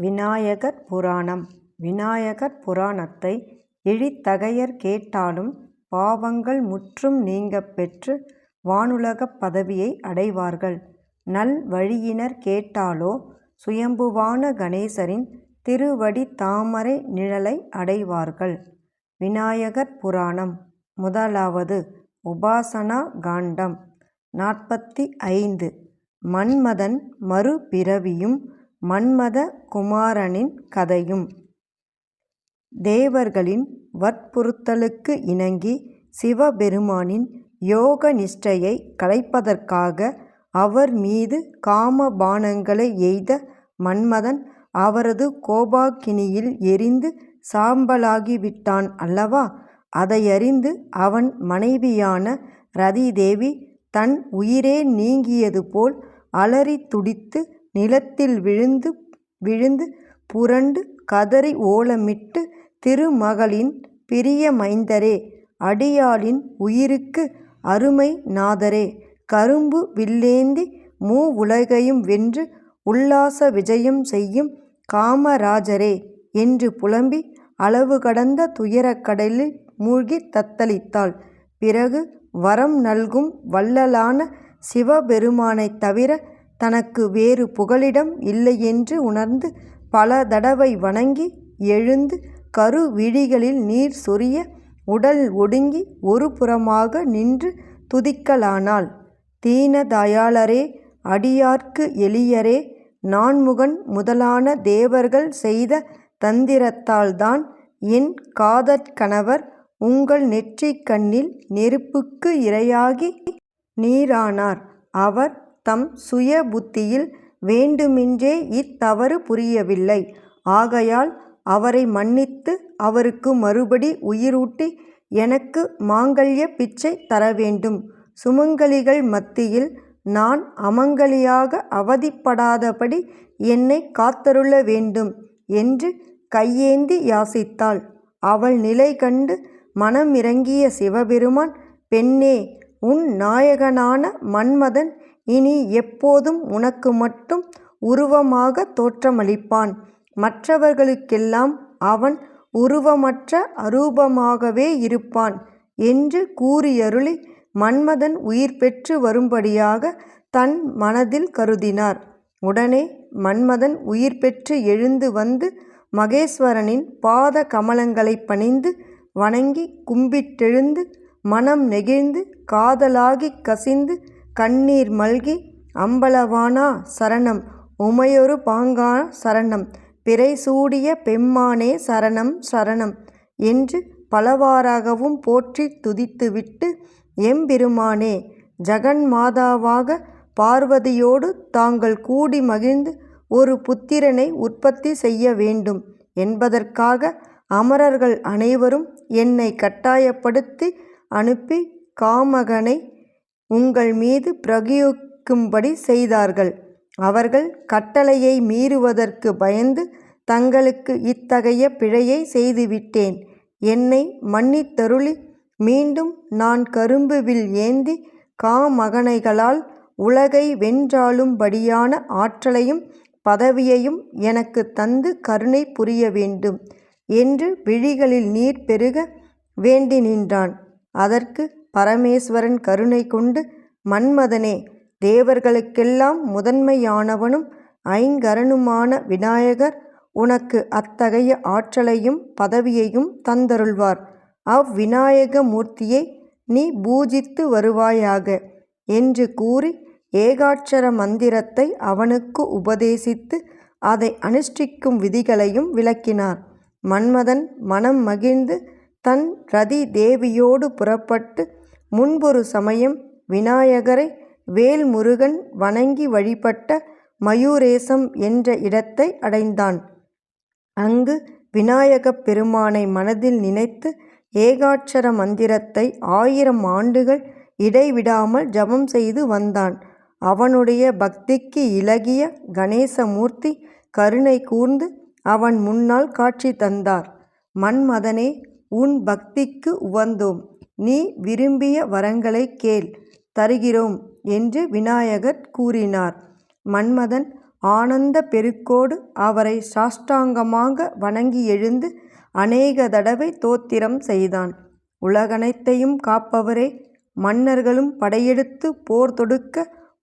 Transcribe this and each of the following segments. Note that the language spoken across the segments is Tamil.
விநாயகர் புராணம் விநாயகர் புராணத்தை இழித்தகையர் கேட்டாலும் பாவங்கள் முற்றும் நீங்கப் பெற்று வானுலகப் பதவியை அடைவார்கள். நல் வழியினர் கேட்டாலோ சுயம்புவான கணேசரின் திருவடி தாமரை நிழலை அடைவார்கள். விநாயகர் புராணம் முதலாவது உபாசனா காண்டம் நாற்பத்தி ஐந்து மன்மதன் மறுபிறவியும் மன்மத குமாரனின் கதையும். தேவர்களின் வற்புறுத்தலுக்கு இணங்கி சிவபெருமானின் யோக நிஷ்டையை கலைப்பதற்காக அவர் மீது காம பானங்களை எய்த மன்மதன் அவரது கோபாக்கினியில் எரிந்து சாம்பலாகிவிட்டான் அல்லவா? அதையறிந்து அவன் மனைவியான ரதிதேவி தன் உயிரே நீங்கியது போல் அலறித் துடித்து நிலத்தில் விழுந்து விழுந்து புரண்டு கதறி ஓலமிட்டு திருமகளின் பிரிய மைந்தரே அடியாளின் உயிருக்கு அருமை நாதரே கரும்பு வில்லேந்தி மூ உலகையும் வென்று உல்லாச விஜயம் செய்யும் காமராஜரே என்று புலம்பி அளவு கடந்த துயரக் கடலில் மூழ்கித் தத்தளித்தாள். பிறகு வரம் நல்கும் வள்ளலான சிவபெருமானைத் தவிர தனக்கு வேறு புகலிடம் இல்லையென்று உணர்ந்து பல தடவை வணங்கி எழுந்து கருவிழிகளில் நீர் சொரிய உடல் ஒடுங்கி ஒரு புறமாக நின்று துதிக்கலானாள். தீன தயாளரே அடியார்க்கு எளியரே நான்முகன் முதலான தேவர்கள் செய்த தந்திரத்தால்தான் என் காதற்கணவர் உங்கள் நெற்றிக் கண்ணில் நெருப்புக்கு இரையாகி நீரானார் அவர் தம் சுய புத்தியில் வேண்டுமென்றே இத்தவறு புரியவில்லை. ஆகையால் அவரை மன்னித்து அவருக்கு மறுபடி உயிரூட்டி எனக்கு மாங்கல்ய பிச்சை தர வேண்டும் சுமங்கலிகள் மத்தியில் நான் அமங்கலியாக அவதிப்படாதபடி என்னை காத்தருள வேண்டும் என்று கையேந்தி யாசித்தாள். அவள் நிலை கண்டு மனமிரங்கிய சிவபெருமான் பெண்ணே உன் நாயகனான மன்மதன் இனி எப்போதும் உனக்கு மட்டும் உருவமாக தோற்றமளிப்பான். மற்றவர்களுக்கெல்லாம் அவன் உருவமற்ற அரூபமாகவே இருப்பான் என்று கூறியருளி மன்மதன் உயிர் பெற்று வரும்படியாக தன் மனதில் கருதினார். உடனே மன்மதன் உயிர் பெற்று எழுந்து வந்து மகேஸ்வரனின் பாத கமலங்களைப் பணிந்து வணங்கி கும்பிட்டெழுந்து மனம் நெகிழ்ந்து காதலாகிக் கசிந்து கண்ணீர் மல்கி அம்பலவானா சரணம் உமையொரு பாங்கா சரணம் பிறை சூடிய பெம்மானே சரணம் சரணம் என்று பலவாறாகவும் போற்றி துதித்துவிட்டு எம்பெருமானே ஜகன்மாதாவாக பார்வதியோடு தாங்கள் கூடி மகிழ்ந்து ஒரு புத்திரனை உற்பத்தி செய்ய வேண்டும் என்பதற்காக அமரர்கள் அனைவரும் என்னை கட்டாயப்படுத்தி அனுப்பி காமகனை உங்கள் மீது பிரயோகிக்கும்படி செய்தார்கள். அவர்கள் கட்டளையை மீறுவதற்கு பயந்து தங்களுக்கு இத்தகைய பிழையை செய்துவிட்டேன். என்னை மன்னித்தருளி மீண்டும் நான் கரும்பு வில் ஏந்தி காமகனைகளால் உலகை வென்றாளும்படியான ஆற்றலையும் பதவியையும் எனக்கு தந்து கருணை புரிய வேண்டும் என்று விழிகளில் நீர் பெருக வேண்டி நின்றான். அதற்கு பரமேஸ்வரன் கருணை கொண்டு மன்மதனே தேவர்களுக்கெல்லாம் முதன்மையானவனும் ஐங்கரனுமான விநாயகர் உனக்கு அத்தகைய ஆற்றலையும் பதவியையும் தந்தருள்வார். அவ்விநாயக மூர்த்தியை நீ பூஜித்து வருவாயாக என்று கூறி ஏகாட்சர மந்திரத்தை அவனுக்கு உபதேசித்து அதை அனுஷ்டிக்கும் விதிகளையும் விளக்கினார். மன்மதன் மனம் மகிழ்ந்து தன் ரதி தேவியோடு புறப்பட்டு முன்பொரு சமயம் விநாயகரை வேல்முருகன் வணங்கி வழிபட்ட மயூரேசம் என்ற இடத்தை அடைந்தான். அங்கு விநாயகப் பெருமானை மனதில் நினைத்து ஏகாட்சர மந்திரத்தை ஆயிரம் ஆண்டுகள் இடைவிடாமல் ஜபம் செய்து வந்தான். அவனுடைய பக்திக்கு இலகிய கணேசமூர்த்தி கருணை கூர்ந்து அவன் முன்னால் காட்சி தந்தார். மன்மதனே உன் பக்திக்கு உவந்தோம். நீ விரும்பிய வரங்களைக் கேள் தருகிறோம் என்று விநாயகர் கூறினார். மன்மதன் ஆனந்த பெருக்கோடு அவரை சாஷ்டாங்கமாக வணங்கி எழுந்து அநேக தடவை தோத்திரம் செய்தான். உலகனைத்தையும் காப்பவரே மன்னர்களும் படையெடுத்து போர் தொடுக்க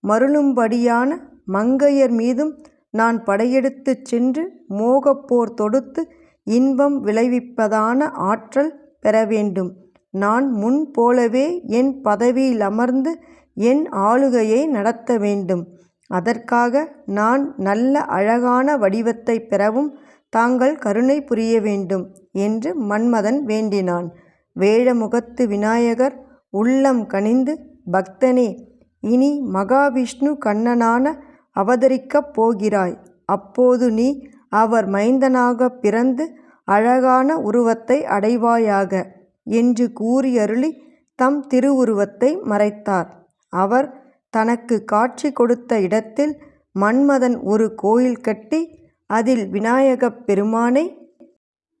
மருளும்படியான மங்கையர் மீதும் நான் படையெடுத்துச் சென்று மோகப்போர் தொடுத்து இன்பம் விளைவிப்பதான ஆற்றல் பெற வேண்டும் நான் முன் போலவே என் பதவியிலமர்ந்து என் ஆளுகையை நடத்த வேண்டும். அதற்காக நான் நல்ல அழகான வடிவத்தைப் பெறவும் தாங்கள் கருணை புரிய வேண்டும் என்று மன்மதன் வேண்டினான். வேழமுகத்து விநாயகர் உள்ளம் கனிந்து பக்தனே இனி மகாவிஷ்ணு கண்ணனான அவதரிக்கப் போகிறாய். அப்போது நீ அவர் மைந்தனாகப் பிறந்து அழகான உருவத்தை அடைவாயாக என்று கூறியருளி தம் திருவுருவத்தை மறைத்தார். அவர் தனக்கு காட்சி கொடுத்த இடத்தில் மன்மதன் ஒரு கோயில் கட்டி அதில் விநாயகப் பெருமானை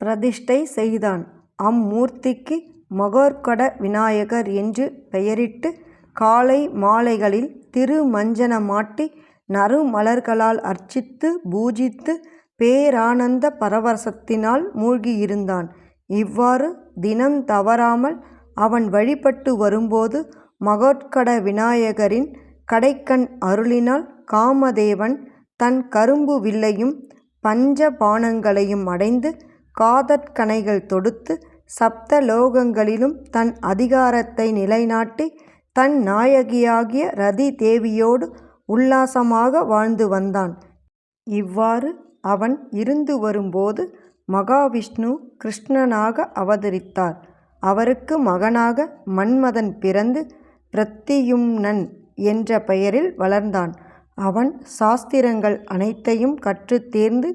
பிரதிஷ்டை செய்தான். அம்மூர்த்திக்கு மகோர்கட விநாயகர் என்று பெயரிட்டு காலை மாலைகளில் திருமஞ்சனமாட்டி நறுமலர்களால் அர்ச்சித்து பூஜித்து பேரானந்த பரவசத்தினால் மூழ்கியிருந்தான். இவ்வாறு தினம் தவறாமல் அவன் வழிபட்டு வரும்போது மகோட்கட விநாயகரின் கடைக்கண் அருளினால் காமதேவன் தன் கரும்பு வில்லையும் பஞ்ச பானங்களையும் அடைந்து காதற்கனைகள் தொடுத்து சப்த லோகங்களிலும் தன் அதிகாரத்தை நிலைநாட்டி தன் நாயகியாகிய ரதி தேவியோடு உல்லாசமாக வாழ்ந்து வந்தான். இவ்வாறு அவன் இருந்து வரும்போது மகாவிஷ்ணு கிருஷ்ணனாக அவதரித்தார். அவருக்கு மகனாக மன்மதன் பிறந்து பிரத்தியும்னன் என்ற பெயரில் வளர்ந்தான். அவன் சாஸ்திரங்கள் அனைத்தையும் கற்றுத் தேர்ந்து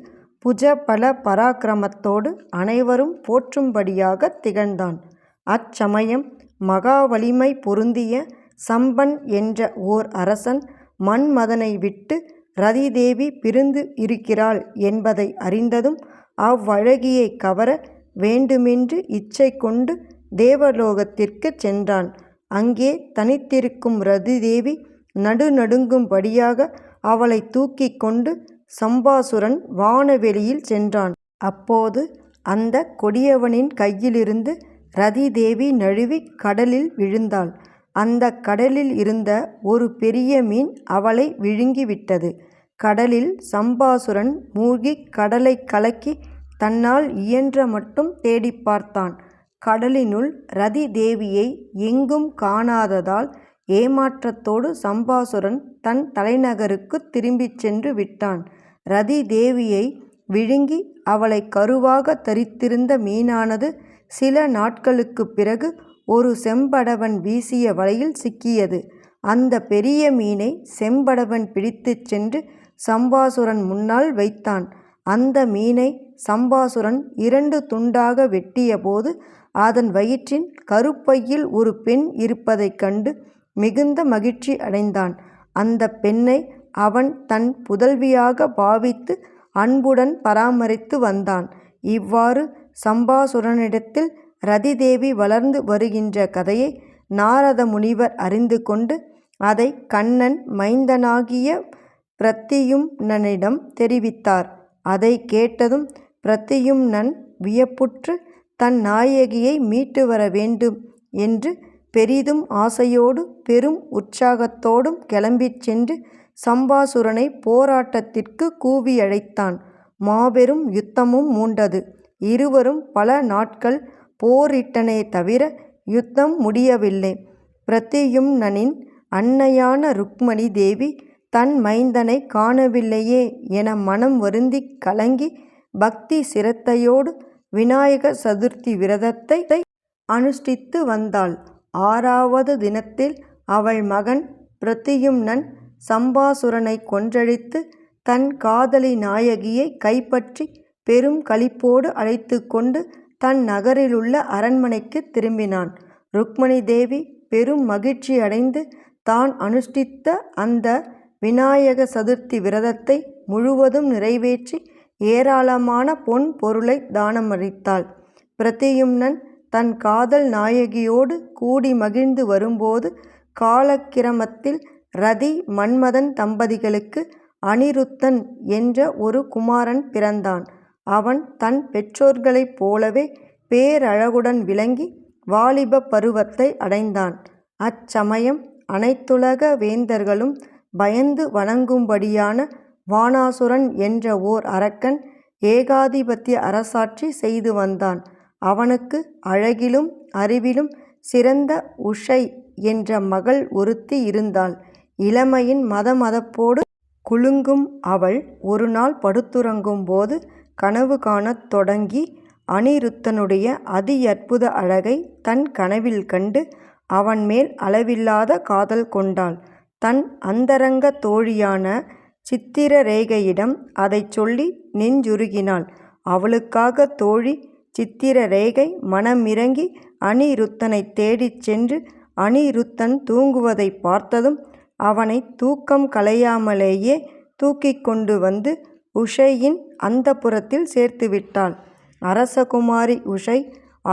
புஜ பல பராக்கிரமத்தோடு அனைவரும் போற்றும்படியாக திகழ்ந்தான். அச்சமயம் மகா வலிமை பொருந்திய சம்பன் என்ற ஓர் அரசன் மன்மதனை விட்டு ரதி தேவி பிரிந்து இருக்கிறாள் என்பதை அறிந்ததும் அவ்வழகியைக் கவர வேண்டுமென்று இச்சை கொண்டு தேவலோகத்திற்குச் சென்றான். அங்கே தனித்திருக்கும் ரதி தேவி நடுநடுங்கும்படியாக அவளைத் தூக்கிக் கொண்டு சம்பாசுரன் வானவெளியில் சென்றான். அப்போது அந்த கொடியவனின் கையிலிருந்து ரதி தேவி நழுவிக் கடலில் விழுந்தாள். அந்த கடலில் இருந்த ஒரு பெரிய மீன் அவளை விழுங்கிவிட்டது கடலில் சம்பாசுரன் மூழ்கிக் கடலைக் கலக்கி தன்னால் இயன்ற மட்டும் தேடிப் பார்த்தான். கடலினுள் ரதி தேவியை எங்கும் காணாததால் ஏமாற்றத்தோடு சம்பாசுரன் தன் தலைநகருக்குத் திரும்பிச் சென்று விட்டான். ரதி தேவியை விழுங்கி அவளை கருவாகத் தரித்திருந்த மீனானது சில நாட்களுக்குப் பிறகு ஒரு செம்படவன் வீசிய வலையில் சிக்கியது. அந்த பெரிய மீனை செம்படவன் பிடித்துச் சென்று சம்பாசுரன் முன்னால் வைத்தான். அந்த மீனை சம்பாசுரன் இரண்டு துண்டாக வெட்டியபோது அதன் வயிற்றின் கருப்பையில் ஒரு பெண் இருப்பதைக் கண்டு மிகுந்த மகிழ்ச்சி அடைந்தான். அந்த பெண்ணை அவன் தன் புதல்வியாக பாவித்து அன்புடன் பராமரித்து வந்தான். இவ்வாறு சம்பாசுரனிடத்தில் ரதிதேவி வளர்ந்து வருகின்ற கதையை நாரத முனிவர் அறிந்து கொண்டு அதை கண்ணன் மைந்தனாகிய பிரத்தியும்னனிடம் தெரிவித்தார். அதை கேட்டதும் பிரத்தியும்னன் வியப்புற்று தன் நாயகியை மீட்டு வர வேண்டும் என்று பெரிதும் ஆசையோடு பெரும் உற்சாகத்தோடும் கிளம்பிச் சென்று போராட்டத்திற்கு கூவியழைத்தான். மாபெரும் யுத்தமும் மூண்டது. இருவரும் பல நாட்கள் போரிட்டனே தவிர யுத்தம் முடியவில்லை. பிரத்தியும்னனின் அன்னையான ருக்மணி தேவி தன் மைந்தனைக் காணவில்லையே என மனம் வருந்தி கலங்கி பக்தி சிரத்தையோடு விநாயக சதுர்த்தி விரதத்தை அனுஷ்டித்து வந்தாள். ஆறாவது தினத்தில் அவள் மகன் பிரத்தியும்னன் சம்பாசுரனைக் கொன்றழித்து தன் காதலி நாயகியை கைப்பற்றி பெரும் களிப்போடு அழைத்து கொண்டு தன் நகரிலுள்ள அரண்மனைக்கு திரும்பினான். ருக்மணி தேவி பெரும் மகிழ்ச்சி அடைந்து தான் அனுஷ்டித்த அந்த விநாயக சதுர்த்தி விரதத்தை முழுவதும் நிறைவேற்றி ஏராளமான பொன் பொருளை தானமளித்தாள். பிரத்தியும்னன் தன் காதல் நாயகியோடு கூடி மகிழ்ந்து வரும்போது காலக்கிரமத்தில் ரதி மன்மதன் தம்பதிகளுக்கு அனிருத்தன் என்ற ஒரு குமாரன் பிறந்தான். அவன் தன் பெற்றோர்களைப் போலவே பேரழகுடன் விளங்கி வாலிப பருவத்தை அடைந்தான். அச்சமயம் அனைத்துலக வேந்தர்களும் பயந்து வணங்கும்படியான வாணாசுரன் என்ற ஓர் அரக்கன் ஏகாதிபத்திய அரசாட்சி செய்து வந்தான். அவனுக்கு அழகிலும் அறிவிலும் சிறந்த உஷை என்ற மகள் ஒருத்தி இருந்தாள். இளமையின் மதமதப்போடு குலுங்கும் அவள் ஒருநாள் படுத்துறங்கும் போது கனவு காணத் தொடங்கி அனிருத்தனுடைய அதி அற்புத அழகை தன் கனவில் கண்டு அவன் மேல் அளவில்லாத காதல் கொண்டாள். தன் அந்தரங்க தோழியான சித்திரரேகையிடம் அதைச் சொல்லி நெஞ்சுருகினாள். அவளுக்காக தோழி சித்திரரேகை மனமிரங்கி அனிருத்தனை தேடிச் சென்று அனிருத்தன் தூங்குவதைப் பார்த்ததும் அவனை தூக்கம் கலையாமலேயே தூக்கிக் கொண்டு வந்து உஷையின் அந்தப்புரத்தில் சேர்த்துவிட்டாள். அரசகுமாரி உஷை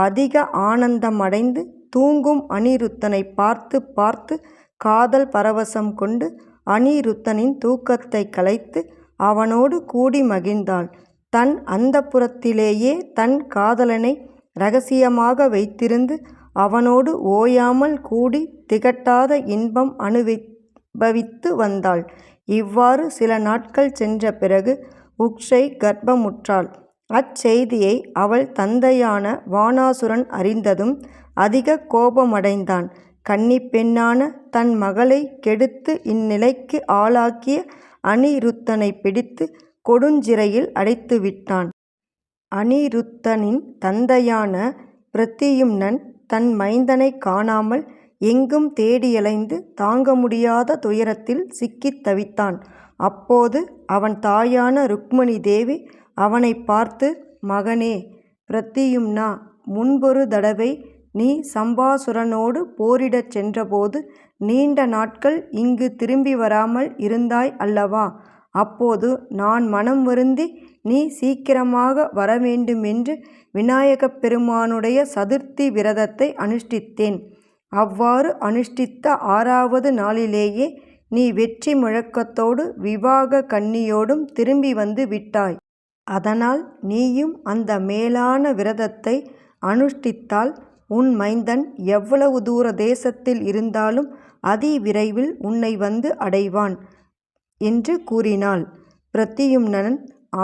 அதிக ஆனந்தமடைந்து தூங்கும் அனிருத்தனை பார்த்து பார்த்து காதல் பரவசம் கொண்டு அனிருத்தனின் தூக்கத்தை கலைத்து அவனோடு கூடி மகிழ்ந்தாள். தன் அந்தப்புறத்திலேயே தன் காதலனை ரகசியமாக வைத்திருந்து அவனோடு ஓயாமல் கூடித் திகட்டாத இன்பம் அனுபவித்து வந்தாள். இவ்வாறு சில நாட்கள் சென்ற பிறகு உக்ஷை கர்ப்பமுற்றாள். அச்செய்தியை அவள் தந்தையான வாணாசுரன் அறிந்ததும் அதிக கோபமடைந்தான். கன்னிப்பெண்ணான தன் மகளைக் கெடுத்து இந்நிலைக்கு ஆளாக்கிய அநிருத்தனைப் பிடித்து கொடுஞ்சிறையில் அடைத்துவிட்டான். அநிருத்தனின் தந்தையான பிரத்தியும்னன் தன் மைந்தனைக் காணாமல் எங்கும் தேடியலைந்து தாங்க முடியாத துயரத்தில் சிக்கித் தவித்தான். அப்போது அவன் தாயான ருக்மணி தேவி அவனைப் பார்த்து மகனே பிரத்தியும்னா முன்பொரு தடவை நீ சம்பாசுரனோடு போரிடச் சென்றபோது நீண்ட நாட்கள் இங்கு திரும்பி வராமல் இருந்தாய் அல்லவா? அப்போது நான் மனம் வருந்தி நீ சீக்கிரமாக வரவேண்டுமென்று விநாயகப் பெருமானுடைய சதுர்த்தி விரதத்தை அனுஷ்டித்தேன். அவ்வாறு அனுஷ்டித்த ஆறாவது நாளிலேயே நீ வெற்றி முழக்கத்தோடு விவாக கன்னியோடும் திரும்பி வந்து விட்டாய். அதனால் நீயும் அந்த மேலான விரதத்தை அனுஷ்டித்தால் உன் மைந்தன் எவ்வளவு தூர தேசத்தில் இருந்தாலும் அதி விரைவில் உன்னை வந்து அடைவான் என்று கூறினாள். பிரத்தியும்னன்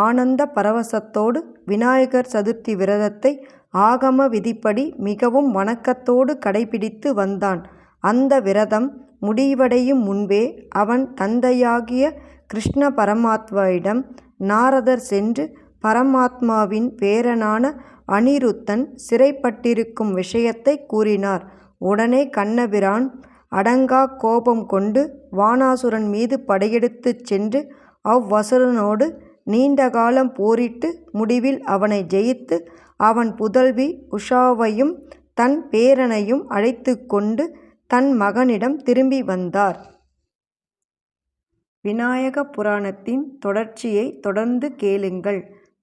ஆனந்த பரவசத்தோடு விநாயகர் சதுர்த்தி விரதத்தை ஆகம விதிப்படி மிகவும் வணக்கத்தோடு கடைபிடித்து வந்தான். அந்த விரதம் முடிவடையும் முன்பே அவன் தந்தையாகிய கிருஷ்ண பரமாத்மாவிடம் நாரதர் சென்று பரமாத்மாவின் பேரனான அனிருத்தன் சிறைப்பட்டிருக்கும் விஷயத்தைக் கூறினார். உடனே கண்ணபிரான் அடங்காக் கோபம் கொண்டு வாணாசுரன் மீது படையெடுத்துச் சென்று அவ்வசுரனோடு நீண்ட காலம் போரிட்டு முடிவில் அவனை ஜெயித்து அவன் புதல்வி உஷாவையும் தன் பேரனையும் அழைத்துக் கொண்டு தன் மகனிடம் திரும்பி வந்தார். விநாயக புராணத்தின் தொடர்ச்சியைத் தொடர்ந்து கேளுங்கள்.